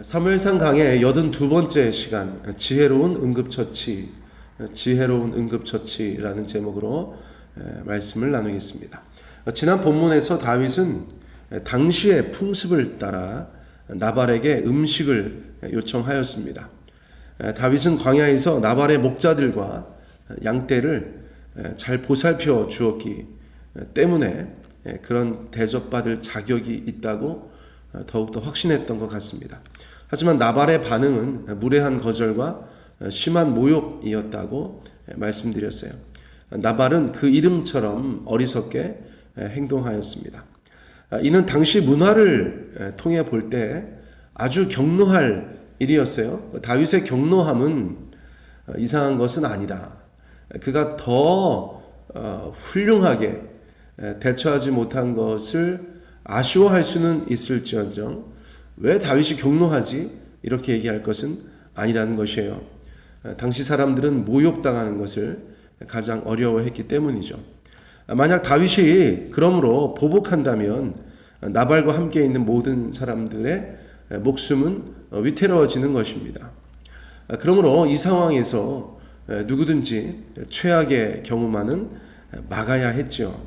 사무엘상 강의 82번째 시간 지혜로운 응급처치 지혜로운 응급처치라는 제목으로 에, 말씀을 나누겠습니다. 지난 본문에서 다윗은 당시의 풍습을 따라 나발에게 음식을 요청하였습니다. 에, 다윗은 광야에서 나발의 목자들과 양떼를 에, 잘 보살펴 주었기 때문에 에, 그런 대접받을 자격이 있다고 어, 더욱더 확신했던 것 같습니다. 하지만 나발의 반응은 무례한 거절과 심한 모욕이었다고 말씀드렸어요. 나발은 그 이름처럼 어리석게 행동하였습니다. 이는 당시 문화를 통해 볼 때 아주 경노할 일이었어요. 다윗의 경노함은 이상한 것은 아니다. 그가 더 어, 훌륭하게 대처하지 못한 것을 아쉬워할 수는 있을지언정 왜 다윗이 경노하지? 이렇게 얘기할 것은 아니라는 것이에요. 당시 사람들은 모욕당하는 것을 가장 어려워했기 때문이죠. 만약 다윗이 그러므로 보복한다면 나발과 함께 있는 모든 사람들의 목숨은 위태로워지는 것입니다. 그러므로 이 상황에서 누구든지 최악의 경우만은 막아야 했죠.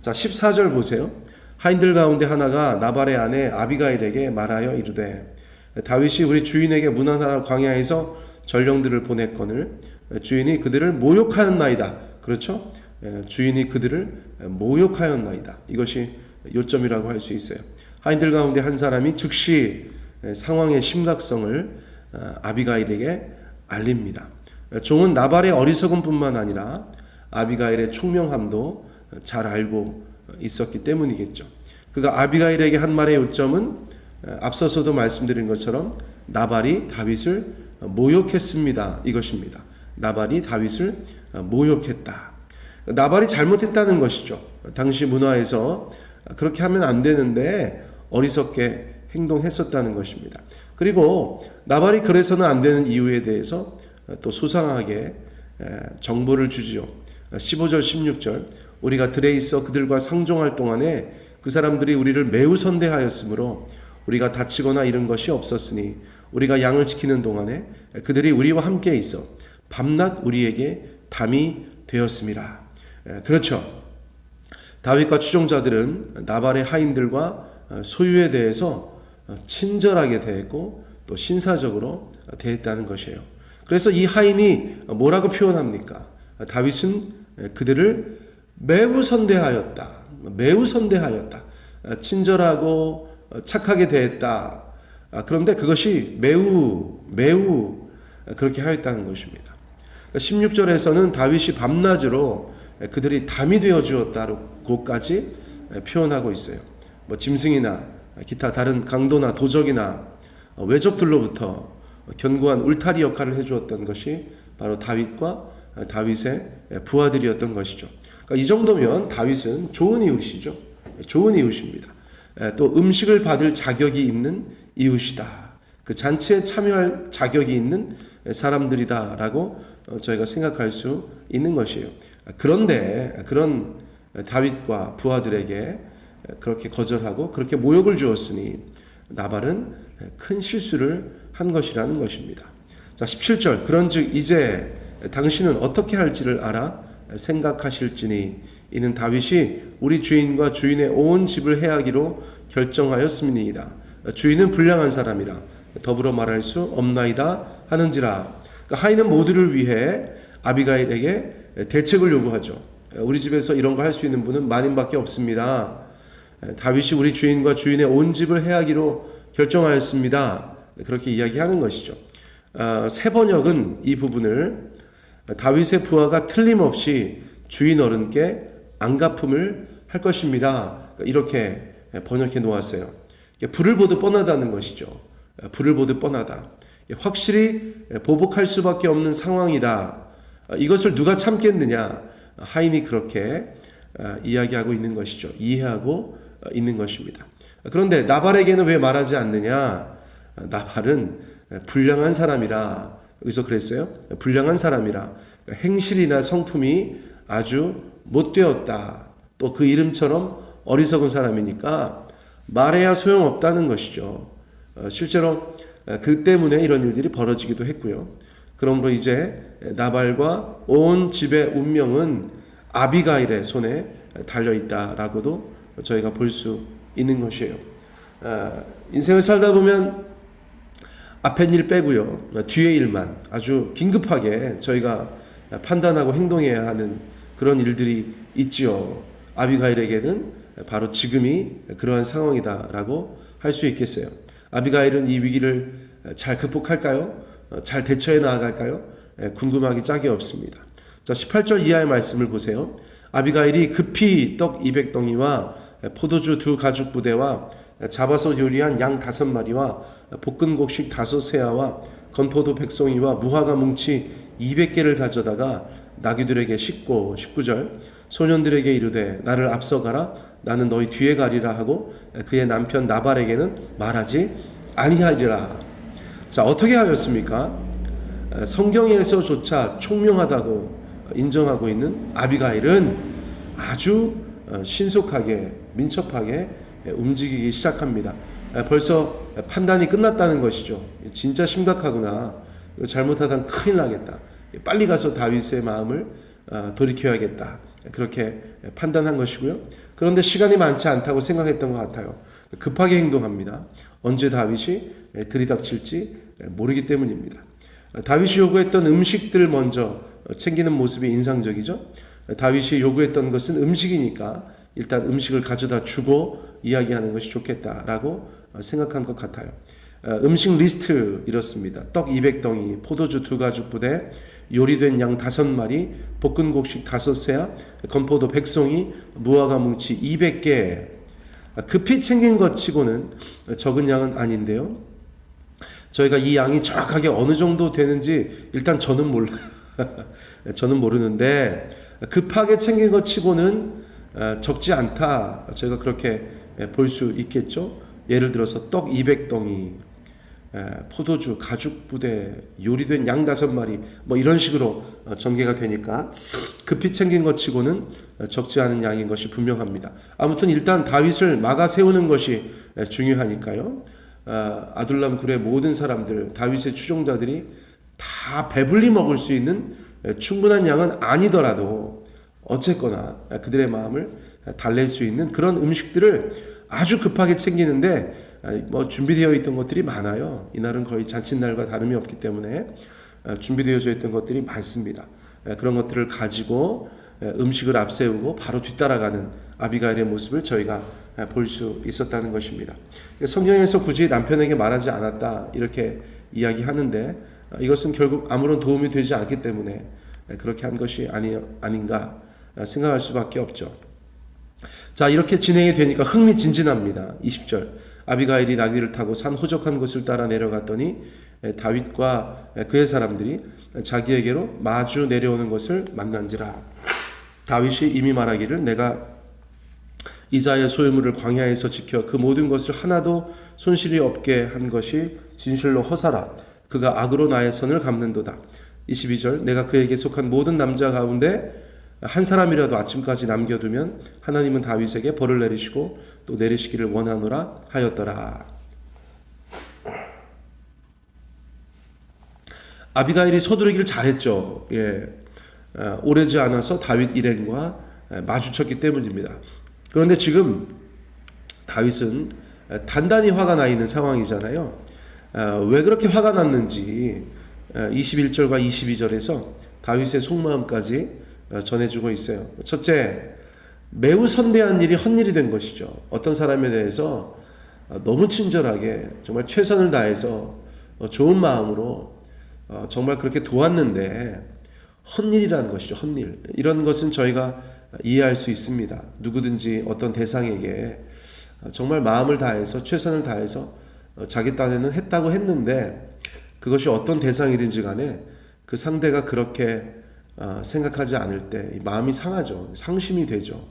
자, 14절 보세요. 하인들 가운데 하나가 나발의 아내 아비가일에게 말하여 이르되 다윗이 우리 주인에게 문하나라 광야에서 전령들을 보냈거늘 주인이 그들을 모욕하였나이다. 그렇죠? 주인이 그들을 모욕하였나이다. 이것이 요점이라고 할 수 있어요. 하인들 가운데 한 사람이 즉시 상황의 심각성을 아비가일에게 알립니다. 종은 나발의 어리석음뿐만 아니라 아비가일의 총명함도 잘 알고 있었기 때문이겠죠. 그가 아비가일에게 한 말의 요점은 앞서서도 말씀드린 것처럼 나발이 다윗을 모욕했습니다. 이것입니다. 나발이 다윗을 모욕했다. 나발이 잘못했다는 것이죠. 당시 문화에서 그렇게 하면 안 되는데 어리석게 행동했었다는 것입니다. 그리고 나발이 그래서는 안 되는 이유에 대해서 또 소상하게 정보를 주지요. 15절, 16절. 우리가 들에 있어 그들과 상종할 동안에 그 사람들이 우리를 매우 선대하였으므로 우리가 다치거나 이런 것이 없었으니 우리가 양을 지키는 동안에 그들이 우리와 함께 있어 밤낮 우리에게 담이 되었습니다. 그렇죠. 다윗과 추종자들은 나발의 하인들과 소유에 대해서 친절하게 대했고 또 신사적으로 대했다는 것이에요. 그래서 이 하인이 뭐라고 표현합니까? 다윗은 그들을 매우 선대하였다. 매우 선대하였다. 친절하고 착하게 대했다. 그런데 그것이 매우 매우 그렇게 하였다는 것입니다. 16절에서는 다윗이 밤낮으로 그들이 담이 되어 주었다고까지 표현하고 있어요. 뭐 짐승이나 기타 다른 강도나 도적이나 외적들로부터 견고한 울타리 역할을 해 주었던 것이 바로 다윗과 다윗의 부하들이었던 것이죠. 그러니까 이 정도면 다윗은 좋은 이웃이죠. 좋은 이웃입니다. 또 음식을 받을 자격이 있는 이웃이다. 그 잔치에 참여할 자격이 있는 사람들이다라고 저희가 생각할 수 있는 것이에요. 그런데 그런 다윗과 부하들에게 그렇게 거절하고 그렇게 모욕을 주었으니 나발은 큰 실수를 한 것이라는 것입니다. 자, 17절. 그런즉 이제 당신은 어떻게 할지를 알아 생각하실지니 이는 다윗이 우리 주인과 주인의 온 집을 해하기로 결정하였음이니이다. 주인은 불량한 사람이라 더불어 말할 수 없나이다 하는지라. 그러니까 하인은 모두를 위해 아비가일에게 대책을 요구하죠. 우리 집에서 이런 거 할 수 있는 분은 만인밖에 없습니다. 다윗이 우리 주인과 주인의 온 집을 해하기로 결정하였습니다. 그렇게 이야기하는 것이죠. 세 번역은 이 부분을 다윗의 부하가 틀림없이 주인 어른께 안갚음을 할 것입니다. 이렇게 번역해 놓았어요. 불을 보듯 뻔하다는 것이죠. 불을 보듯 뻔하다. 확실히 보복할 수밖에 없는 상황이다. 이것을 누가 참겠느냐? 하인이 그렇게 이야기하고 있는 것이죠. 이해하고 있는 것입니다. 그런데 나발에게는 왜 말하지 않느냐? 나발은 불량한 사람이라 여기서 그랬어요. 불량한 사람이라 행실이나 성품이 아주 못되었다. 또 그 이름처럼 어리석은 사람이니까 말해야 소용없다는 것이죠. 어, 실제로 에, 그 때문에 이런 일들이 벌어지기도 했고요. 그러므로 이제 나발과 온 집의 운명은 아비가일의 손에 달려 있다라고도 저희가 볼 수 있는 것이에요. 어, 인생을 살다 보면 앞에 일 빼고요. 뒤에 일만 아주 긴급하게 저희가 판단하고 행동해야 하는 그런 일들이 있지요. 아비가일에게는 바로 지금이 그러한 상황이다라고 할 수 있겠어요. 아비가일은 이 위기를 잘 극복할까요? 잘 대처해 나아갈까요? 궁금하기 짝이 없습니다. 자, 18절 이하의 말씀을 보세요. 아비가일이 급히 떡 200덩이와 포도주 두 가죽 부대와 잡아서 요리한 양 다섯 마리와 볶은 곡식 다섯 세아와 건포도 백송이와 무화과 뭉치 200개를 가져다가 나귀들에게 싣고 19절 소년들에게 이르되 나를 앞서가라 나는 너희 뒤에 가리라 하고 그의 남편 나발에게는 말하지 아니하리라 자 어떻게 하였습니까? 성경에서조차 총명하다고 인정하고 있는 아비가일은 아주 신속하게 민첩하게 움직이기 시작합니다. 벌써 판단이 끝났다는 것이죠. 진짜 심각하구나. 잘못하다 큰일 나겠다. 빨리 가서 다윗의 마음을 돌이켜야겠다. 그렇게 판단한 것이고요. 그런데 시간이 많지 않다고 생각했던 것 같아요. 급하게 행동합니다. 언제 다윗이 들이닥칠지 모르기 때문입니다. 다윗이 요구했던 음식들 먼저 챙기는 모습이 인상적이죠. 다윗이 요구했던 것은 음식이니까 일단 음식을 가져다 주고 이야기하는 것이 좋겠다라고 생각한 것 같아요. 음식 리스트 이렇습니다. 떡 200덩이, 포도주 두 가죽 부대, 요리된 양 다섯 마리, 볶은 곡식 다섯 세야, 건포도 백송이, 무화과 뭉치 200개. 급히 챙긴 것 치고는 적은 양은 아닌데요. 저희가 이 양이 정확하게 어느 정도 되는지 일단 저는 몰라요. 저는 모르는데 급하게 챙긴 것 치고는 적지 않다. 저희가 그렇게 볼 수 있겠죠. 예를 들어서 떡 200덩이, 포도주, 가죽 부대, 요리된 양 다섯 마리, 뭐 이런 식으로 어, 전개가 되니까 급히 챙긴 것 치고는 적지 않은 양인 것이 분명합니다. 아무튼 일단 다윗을 막아 세우는 것이 중요하니까요. 어, 아둘람 굴의 모든 사람들, 다윗의 추종자들이 다 배불리 먹을 수 있는 충분한 양은 아니더라도 어쨌거나 그들의 마음을 달랠 수 있는 그런 음식들을 아주 급하게 챙기는데 뭐 준비되어 있던 것들이 많아요. 이날은 거의 잔칫날과 다름이 없기 때문에 준비되어져 있던 것들이 많습니다. 그런 것들을 가지고 음식을 앞세우고 바로 뒤따라가는 아비가일의 모습을 저희가 볼 수 있었다는 것입니다. 성경에서 굳이 남편에게 말하지 않았다 이렇게 이야기하는데 이것은 결국 아무런 도움이 되지 않기 때문에 그렇게 한 것이 아니, 아닌가 생각할 수밖에 없죠. 자, 이렇게 진행이 되니까 흥미진진합니다. 20절. 아비가일이 나귀를 타고 산 호적한 곳을 따라 내려갔더니 다윗과 그의 사람들이 자기에게로 마주 내려오는 것을 만난지라. 다윗이 이미 말하기를 내가 이자의 소유물을 광야에서 지켜 그 모든 것을 하나도 손실이 없게 한 것이 진실로 허사라. 그가 악으로 나의 선을 갚는도다. 22절 내가 그에게 속한 모든 남자 가운데 한 사람이라도 아침까지 남겨두면 하나님은 다윗에게 벌을 내리시고 또 내리시기를 원하노라 하였더라. 아비가일이 서두르기를 잘했죠. 예. 어, 오래지 않아서 다윗 일행과 마주쳤기 때문입니다. 그런데 지금 다윗은 단단히 화가 나 있는 상황이잖아요. 어, 왜 그렇게 화가 났는지 21절과 22절에서 다윗의 속마음까지 어, 전해주고 있어요. 첫째, 매우 선대한 일이 헛일이 된 것이죠. 어떤 사람에 대해서 어, 너무 친절하게 정말 최선을 다해서 좋은 마음으로 정말 그렇게 도왔는데 헛일이라는 것이죠. 헛일. 이런 것은 저희가 이해할 수 있습니다. 누구든지 어떤 대상에게 정말 마음을 다해서 최선을 다해서 자기 딴에는 했다고 했는데 그것이 어떤 대상이든지 간에 그 상대가 그렇게 생각하지 않을 때 마음이 상하죠. 상심이 되죠.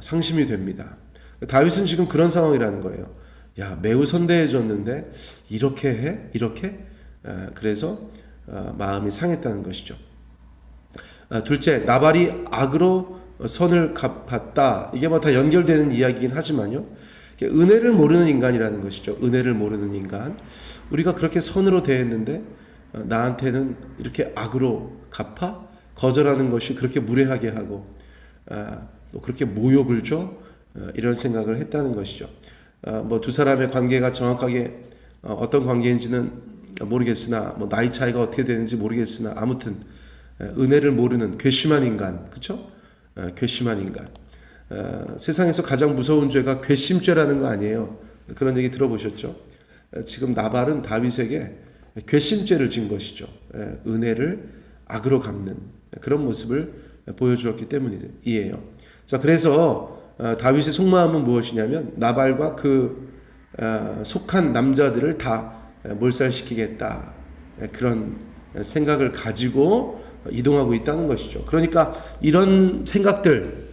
상심이 됩니다. 다윗은 지금 그런 상황이라는 거예요. 야, 매우 선대해졌는데 이렇게 해? 이렇게? 그래서 마음이 상했다는 것이죠. 둘째, 나발이 악으로 선을 갚았다. 이게 뭐 다 연결되는 이야기긴 하지만요. 은혜를 모르는 인간이라는 것이죠. 은혜를 모르는 인간. 우리가 그렇게 선으로 대했는데 어, 나한테는 이렇게 악으로 갚아 거절하는 것이 그렇게 무례하게 하고 아, 또 그렇게 모욕을 줘 어, 이런 생각을 했다는 것이죠. 뭐두 사람의 관계가 정확하게 어, 어떤 관계인지는 모르겠으나 뭐 나이 차이가 어떻게 되는지 모르겠으나 아무튼 에, 은혜를 모르는 괘씸한 인간, 그렇죠? 괘씸한 인간. 어, 세상에서 가장 무서운 죄가 괘씸죄라는 거 아니에요. 그런 얘기 들어보셨죠? 에, 지금 나발은 다윗에게 괘씸죄를 진 것이죠. 에, 은혜를 악으로 갚는 그런 모습을 보여주었기 때문이에요. 자, 그래서 어, 다윗의 속마음은 무엇이냐면 나발과 그 어, 속한 남자들을 다 몰살시키겠다 그런 생각을 가지고 이동하고 있다는 것이죠. 그러니까 이런 생각들,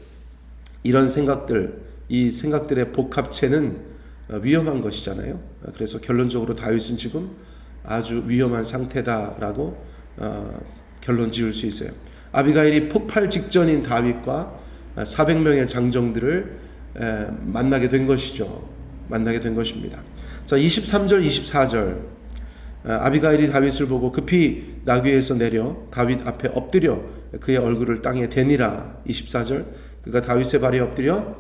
이런 생각들, 이 생각들의 복합체는 어, 위험한 것이잖아요. 그래서 결론적으로 다윗은 지금 아주 위험한 상태다라고 어, 결론 지을 수 있어요. 아비가일이 폭발 직전인 다윗과 400명의 장정들을 만나게 된 것이죠. 만나게 된 것입니다. 자, 23절, 24절. 아비가일이 다윗을 보고 급히 나귀에서 내려 다윗 앞에 엎드려 그의 얼굴을 땅에 대니라. 24절. 그가 다윗의 발에 엎드려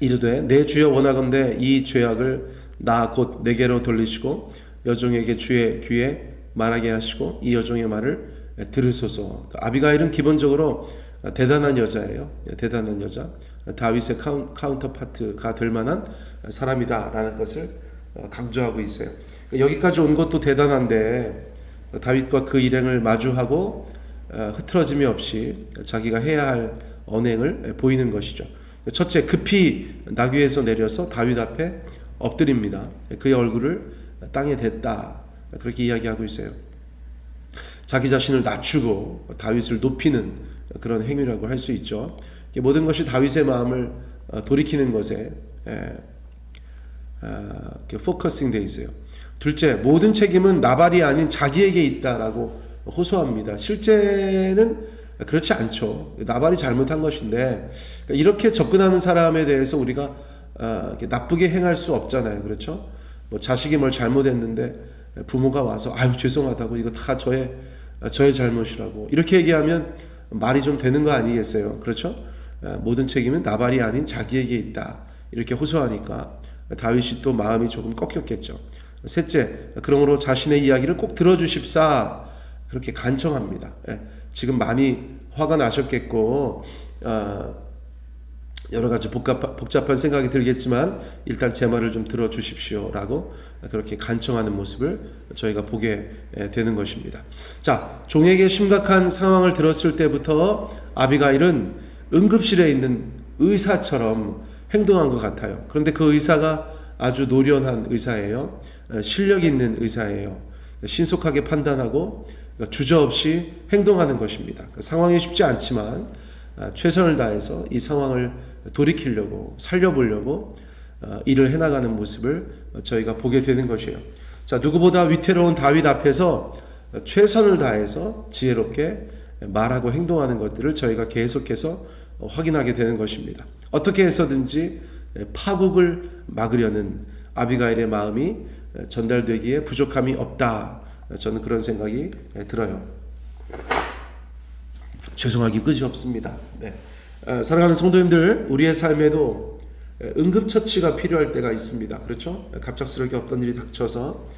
이르되 내 주여 원하건대 이 죄악을 나 곧 내게로 돌리시고 여종에게 주의 귀에 말하게 하시고 이 여종의 말을 들으소서. 아비가일은 기본적으로 대단한 여자예요. 대단한 여자. 다윗의 카운 터 파트가 될 만한 사람이다라는 것을 강조하고 있어요. 여기까지 온 것도 대단한데 다윗과 그 일행을 마주하고 흐트러짐이 없이 자기가 해야 할 언행을 보이는 것이죠. 첫째, 급히 나귀에서 내려서 다윗 앞에 엎드립니다. 그의 얼굴을 땅에 댔다. 그렇게 이야기하고 있어요. 자기 자신을 낮추고 다윗을 높이는 그런 행위라고 할 수 있죠. 모든 것이 다윗의 마음을 어, 돌이키는 것에 포커싱 돼 있어요. 둘째, 모든 책임은 나발이 아닌 자기에게 있다라고 호소합니다. 실제는 그렇지 않죠. 나발이 잘못한 것인데 그러니까 이렇게 접근하는 사람에 대해서 우리가 어, 나쁘게 행할 수 없잖아요. 그렇죠? 뭐 자식이 뭘 잘못했는데 부모가 와서 아유 죄송하다고 이거 다 저의 저의 잘못이라고 이렇게 얘기하면 말이 좀 되는 거 아니겠어요? 그렇죠? 모든 책임은 나발이 아닌 자기에게 있다. 이렇게 호소하니까 다윗이 또 마음이 조금 꺾였겠죠. 셋째, 그러므로 자신의 이야기를 꼭 들어주십사 그렇게 간청합니다. 예, 지금 많이 화가 나셨겠고 어, 여러 가지 복잡, 복잡한 생각이 들겠지만 일단 제 말을 좀 들어주십시오라고 그렇게 간청하는 모습을 저희가 보게 되는 것입니다. 자, 종에게 심각한 상황을 들었을 때부터 아비가일은 응급실에 있는 의사처럼 행동한 것 같아요. 그런데 그 의사가 아주 노련한 의사예요. 실력 있는 의사예요. 신속하게 판단하고 주저없이 행동하는 것입니다. 상황이 쉽지 않지만 최선을 다해서 이 상황을 돌이키려고 살려보려고 일을 해나가는 모습을 저희가 보게 되는 것이에요. 자 누구보다 위태로운 다윗 앞에서 최선을 다해서 지혜롭게 말하고 행동하는 것들을 저희가 계속해서 확인하게 되는 것입니다. 어떻게 해서든지 파국을 막으려는 아비가일의 마음이 전달되기에 부족함이 없다. 저는 그런 생각이 들어요. 죄송하기 끝이 없습니다. 네. 사랑하는 성도님들, 우리의 삶에도 응급처치가 필요할 때가 있습니다. 그렇죠? 갑작스럽게 어떤 일이 닥쳐서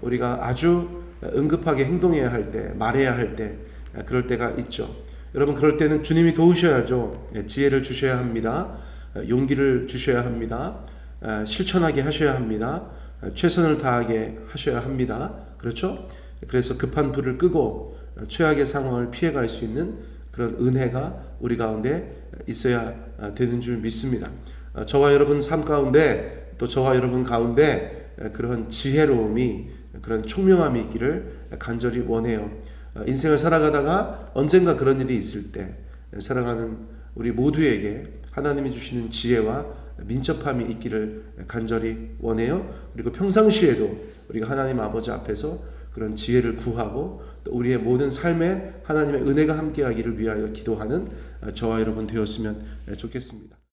우리가 아주 응급하게 행동해야 할 때, 말해야 할 때, 그럴 때가 있죠. 여러분, 그럴 때는 주님이 도우셔야죠. 예, 지혜를 주셔야 합니다. 용기를 주셔야 합니다. 실천하게 하셔야 합니다. 최선을 다하게 하셔야 합니다. 그렇죠? 그래서 급한 불을 끄고 최악의 상황을 피해갈 수 있는 그런 은혜가 우리 가운데 있어야 되는 줄 믿습니다. 저와 여러분 삶 가운데 또 저와 여러분 가운데 그런 지혜로움이 그런 총명함이 있기를 간절히 원해요. 인생을 살아가다가 언젠가 그런 일이 있을 때 살아가는 우리 모두에게 하나님이 주시는 지혜와 민첩함이 있기를 간절히 원해요. 그리고 평상시에도 우리가 하나님 아버지 앞에서 그런 지혜를 구하고 또 우리의 모든 삶에 하나님의 은혜가 함께하기를 위하여 기도하는 저와 여러분 되었으면 좋겠습니다.